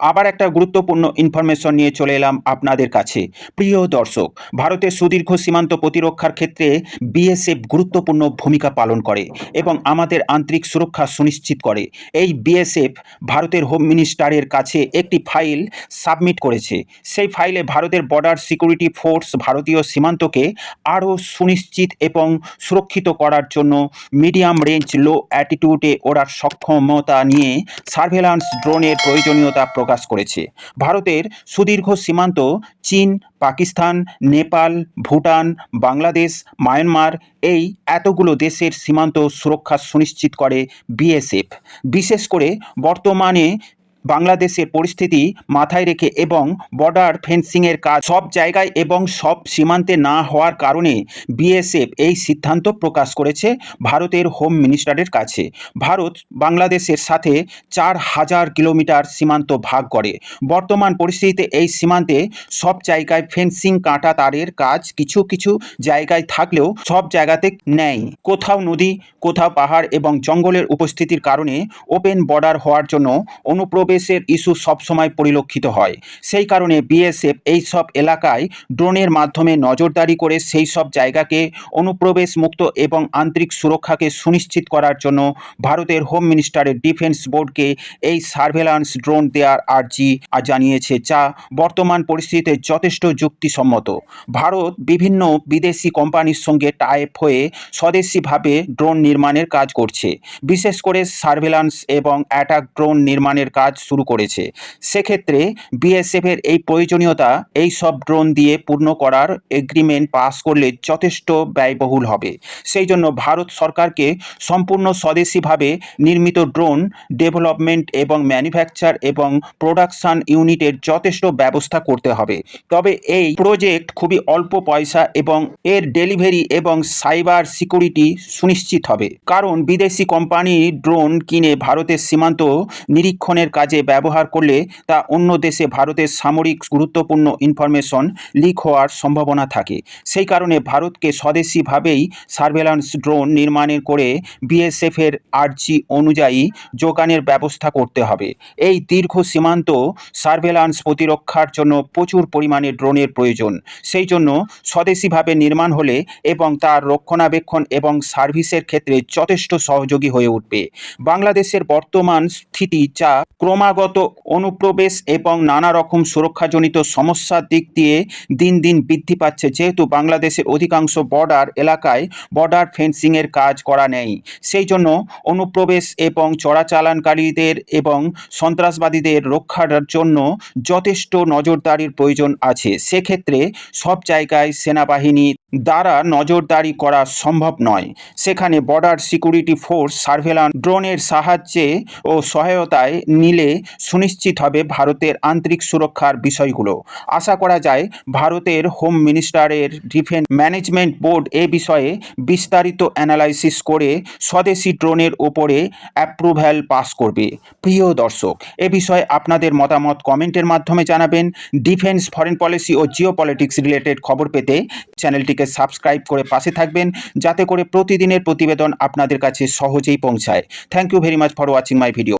আবার একটা গুরুত্বপূর্ণ ইনফরমেশন নিয়ে চলে এলাম আপনাদের কাছে। প্রিয় দর্শক, ভারতের সুদীর্ঘ সীমান্ত প্রতিরক্ষার ক্ষেত্রে বিএসএফ গুরুত্বপূর্ণ ভূমিকা পালন করে এবং আমাদের আন্তরিক সুরক্ষা সুনিশ্চিত করে। এই বিএসএফ ভারতের হোম মিনিস্টারের কাছে একটি ফাইল সাবমিট করেছে। সেই ফাইলে ভারতের বর্ডার সিকিউরিটি ফোর্স ভারতীয় সীমান্তকে আরও সুনিশ্চিত এবং সুরক্ষিত করার জন্য মিডিয়াম রেঞ্জ লো অ্যাটিটিউডে ওড়ার সক্ষমতা নিয়ে সার্ভেলান্স ড্রোনের প্রয়োজনীয়তা প্রকাশ করেছে। ভারতের সুদীর্ঘ সীমান্ত চীন, পাকিস্তান, নেপাল, ভুটান, বাংলাদেশ, মায়ানমার এই এতগুলো দেশের সীমান্ত সুরক্ষা সুনিশ্চিত করে বিএসএফ। বিশেষ করে বর্তমানে বাংলাদেশের পরিস্থিতি মাথায় রেখে এবং বর্ডার ফেন্সিংয়ের কাজ সব জায়গায় এবং সব সীমান্তে না হওয়ার কারণে বিএসএফ এই সিদ্ধান্ত প্রকাশ করেছে ভারতের হোম মিনিস্টারের কাছে। ভারত বাংলাদেশের সাথে চার হাজার কিলোমিটার সীমান্ত ভাগ করে। বর্তমান পরিস্থিতিতে এই সীমান্তে সব জায়গায় ফেন্সিং কাঁটা তারের কাজ কিছু কিছু জায়গায় থাকলেও সব জায়গাতে নেয় কোথাও নদী, কোথাও পাহাড় এবং জঙ্গলের উপস্থিতির কারণে ওপেন বর্ডার হওয়ার জন্য অনুপ্রবেশের ইস্যু সবসময় পরিলক্ষিত হয়। সেই কারণে বিএসএফ এই সব এলাকায় ড্রোনের মাধ্যমে নজরদারি করে সেই সব জায়গাকে অনুপ্রবেশ মুক্ত এবং আন্তরিক সুরক্ষাকে সুনিশ্চিত করার জন্য ভারতের হোম মিনিস্টারের ডিফেন্স বোর্ডকে এই সার্ভেলান্স ড্রোন দেওয়ার আর্জি জানিয়েছে, যা বর্তমান পরিস্থিতিতে যথেষ্ট যুক্তিসম্মত। ভারত বিভিন্ন বিদেশি কোম্পানির সঙ্গে টাইপ হয়ে স্বদেশিভাবে ড্রোন নির্মাণের কাজ করছে। বিশেষ করে সার্ভেলান্স এবং অ্যাটাক ড্রোন নির্মাণের কাজ শুরু করেছে। সেক্ষেত্রে বিএসএফের এই প্রয়োজনীয়তা, এই সব ড্রোন দিয়ে পূর্ণ করার এগ্রিমেন্ট পাস করলে যথেষ্ট ব্যয়বহুল হবে। সেই জন্য ভারত সরকারকে সম্পূর্ণ স্বদেশিভাবে নির্মিত ড্রোন ডেভেলপমেন্ট এবং ম্যানুফ্যাকচার এবং প্রোডাকশন ইউনিটের যথেষ্ট ব্যবস্থা করতে হবে। তবে এই প্রজেক্ট খুবই অল্প পয়সা এবং এর ডেলিভারি এবং সাইবার সিকিউরিটি সুনিশ্চিত হবে। কারণ বিদেশি কোম্পানি ড্রোন কিনে ভারতের সীমান্ত নিরীক্ষণের কাজে ব্যবহার করলে তা অন্য দেশে ভারতের সামরিক গুরুত্বপূর্ণ ইনফরমেশন লিক হওয়ার সম্ভাবনা থাকে। সেই কারণে ভারতকে স্বদেশিভাবেই সার্ভেলান্স ড্রোন নির্মাণের করে বিএসএফের আর্জি অনুযায়ী যোগানের ব্যবস্থা করতে হবে। এই দীর্ঘ সীমান্ত সার্ভেলান্স প্রতিরক্ষার জন্য প্রচুর পরিমাণে ড্রোনের প্রয়োজন। সেই জন্য স্বদেশিভাবে নির্মাণ হলে এবং তার রক্ষণাবেক্ষণ এবং সার্ভিসের ক্ষেত্রে যথেষ্ট সহযোগী হয়ে উঠবে। বাংলাদেশের বর্তমান স্থিতি যা ক্রমাগত অনুপ্রবেশ এবং নানা রকম সুরক্ষাজনিত সমস্যার দিক দিয়ে দিন দিন বৃদ্ধি পাচ্ছে। যেহেতু বাংলাদেশের অধিকাংশ বর্ডার এলাকায় বর্ডার ফেন্সিংয়ের কাজ করা নেই, সেই জন্য অনুপ্রবেশ এবং চোরাচালানকারীদের এবং সন্ত্রাসবাদীদের রক্ষার জন্য যথেষ্ট নজরদারির প্রয়োজন আছে। সেক্ষেত্রে সব জায়গায় সেনাবাহিনী দ্বারা নজরদারি করা সম্ভব নয়। সেখানে বর্ডার সিকিউরিটি ফোর্স সার্ভেলান্স ড্রোনের সাহায্যে ও সহায়তায় নিলে সুনিশ্চিত হবে ভারতের আন্তরিক সুরক্ষার বিষয়গুলো। আশা করা যায়, ভারতের হোম মিনিস্টারের ডিফেন্স ম্যানেজমেন্ট বোর্ড এ বিষয়ে বিস্তারিত অ্যানালাইসিস করে স্বদেশি ড্রোনের ওপরে অ্যাপ্রুভ্যাল পাস করবে। প্রিয় দর্শক, এ বিষয়ে আপনাদের মতামত কমেন্টের মাধ্যমে জানাবেন। ডিফেন্স ফরেন পলিসি ও জিও পলিটিক্স রিলেটেড খবর পেতে চ্যানেলটিকে সাবস্ক্রাইব করে পাশে থাকবেন যাতে করে প্রতিদিনের প্রতিবেদন আপনাদের কাছে সহজেই পৌঁছায়। Thank you very much for watching my video